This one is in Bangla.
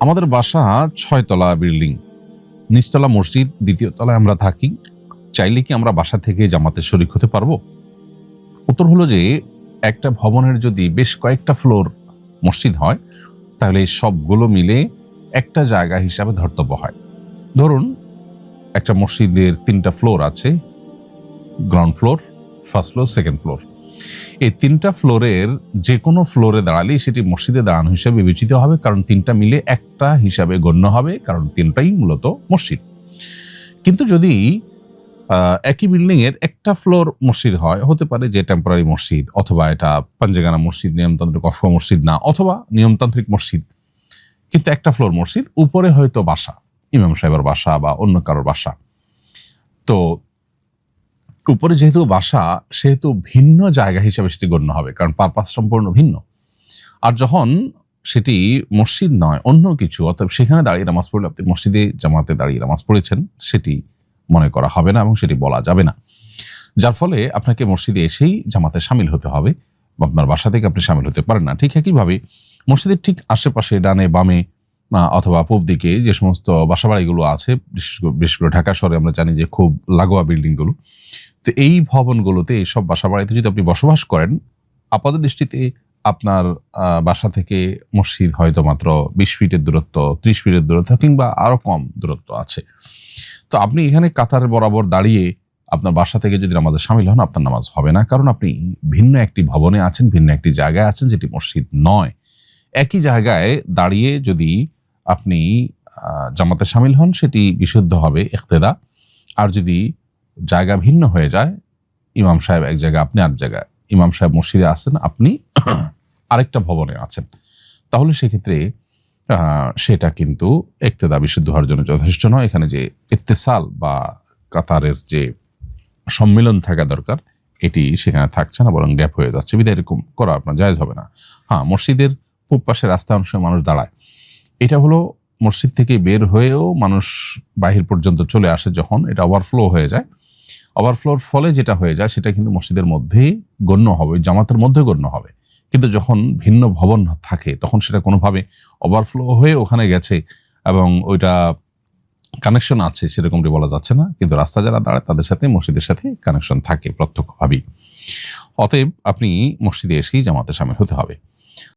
আমাদের বাসা ছয়তলা বিল্ডিং নিচতলা মসজিদ, দ্বিতীয় তলায় আমরা থাকি। চাইলে কি আমরা বাসা থেকে জামাতে শরিক হতে পারব? উত্তর হলো যে, একটা ভবনের যদি বেশ কয়েকটা ফ্লোর মসজিদ হয়, তাহলে সবগুলো মিলে একটা জায়গা হিসাবে ধর্তব্য হয়। ধরুন, একটা মসজিদের তিনটা ফ্লোর আছে। Ground floor first floor second floor এই তিনটা ফ্লোরের যে কোনো ফ্লোরে দাঁড়ালেই সেটি মসজিদে দাঁড়ানো হিসাবে বিবেচিত হবে, কারণ তিনটা মিলে একটা হিসাবে গণ্য হবে, কারণ তিনটাই মূলত মসজিদ। কিন্তু যদি একই বিল্ডিং এর একটা ফ্লোর মসজিদ হয়, হতে পারে যে টেম্পোরারি মসজিদ, অথবা এটা পাঞ্জেগানা মসজিদ, নিয়মতান্ত্রিক অফ মসজিদ না, অথবা নিয়মতান্ত্রিক মসজিদ। কিন্তু একটা ফ্লোর মসজিদ, উপরে হয়তো বাসা, ইমাম সাহেবের বাসা বা অন্য কারোর বাসা। তো উপরে যেহেতু বাসা, সেহেতু ভিন্ন জায়গা হিসেবে সেটি গণ্য হবে, কারণ পারপাস সম্পূর্ণ ভিন্ন। আর যখন সেটি মসজিদ নয়, অন্য কিছু অর্থাৎ সেখানে দাঁড়িয়ে নামাজ পড়লে আপনি মসজিদে, জামাতে দাঁড়িয়ে নামাজ পড়েছেন, সেটি মনে করা হবে না এবং সেটি বলা যাবে না। যার ফলে আপনাকে মসজিদে এসেই জামাতে সামিল হতে হবে আপনার বাসা থেকে আপনি সামিল হতে পারেন না। ঠিক একইভাবে মসজিদের ঠিক আশেপাশে, ডানে, বামে অথবা পূব দিকে যে সমস্ত বাসাবাড়িগুলো আছে বিশেষ করে ঢাকা শহরে আমরা জানি যে খুব লাগোয়া বিল্ডিংগুলো তো এই ভবনগুলোতে এইসব বাসা বাড়িতে যদি আপনি বসবাস করেন, আপাত দৃষ্টিতে আপনার বাসা থেকে মসজিদ হয়তো মাত্র বিশ ফিটের দূরত্ব, ত্রিশ ফিটের দূরত্ব কিংবা আরও কম দূরত্ব আছে। তো আপনি এখানে কাতার বরাবর দাঁড়িয়ে আপনার বাসা থেকে যদি নামাজে সামিল হন, আপনার নামাজ হবে না। কারণ আপনি ভিন্ন একটি ভবনে আছেন, ভিন্ন একটি জায়গায় আছেন, যেটি মসজিদ নয়। একই জায়গায় দাঁড়িয়ে যদি আপনি জামাতে সামিল হন, সেটি বিশুদ্ধ হবে, ইখতেদা। আর যদি জায়গা ভিন্ন হয়ে যায়। ইমাম সাহেব এক জায়গায়, আপনি আর জায়গায়। ইমাম সাহেব মসজিদে আছেন, আপনি আরেকটা ভবনে আছেন। তাহলে সেক্ষেত্রে সেটা কিন্তু একতেদা বিশুদ্ধ হওয়ার জন্য যথেষ্ট নয়। এখানে যে ইত্তেসাল বা কাতারের যে সম্মেলন থাকা দরকার, এটি সেখানে থাকছে না, বরং গ্যাপ হয়ে যাচ্ছে। বিধায় এরকম করা আপনার জায়জ হবে না। হ্যাঁ মসজিদের পূব পাশে রাস্তা অংশে মানুষ দাঁড়ায়। এটা হলো মসজিদ থেকে বের হয়েও মানুষ বাহির পর্যন্ত চলে আসে যখন, এটা ওভারফ্লো হয়ে যায়। ওভারফ্লোর ফলে যেটা হয়ে যায়, সেটা কিন্তু মসজিদের মধ্যেই গণ্য হবে জামাতের মধ্যে গণ্য হবে। কিন্তু যখন ভিন্ন ভবন থাকে, তখন সেটা কোনোভাবে ওভারফ্লো হয়ে ওখানে গেছে এবং ওইটা কানেকশন আছে, সেরকমটি বলা যাচ্ছে না। কিন্তু রাস্তা যারা দাঁড়ায়, তাদের সাথে, মসজিদের সাথে কানেকশন থাকে প্রত্যক্ষভাবেই। অতএব আপনি মসজিদে এসেই জামাতে সামিল হতে হবে।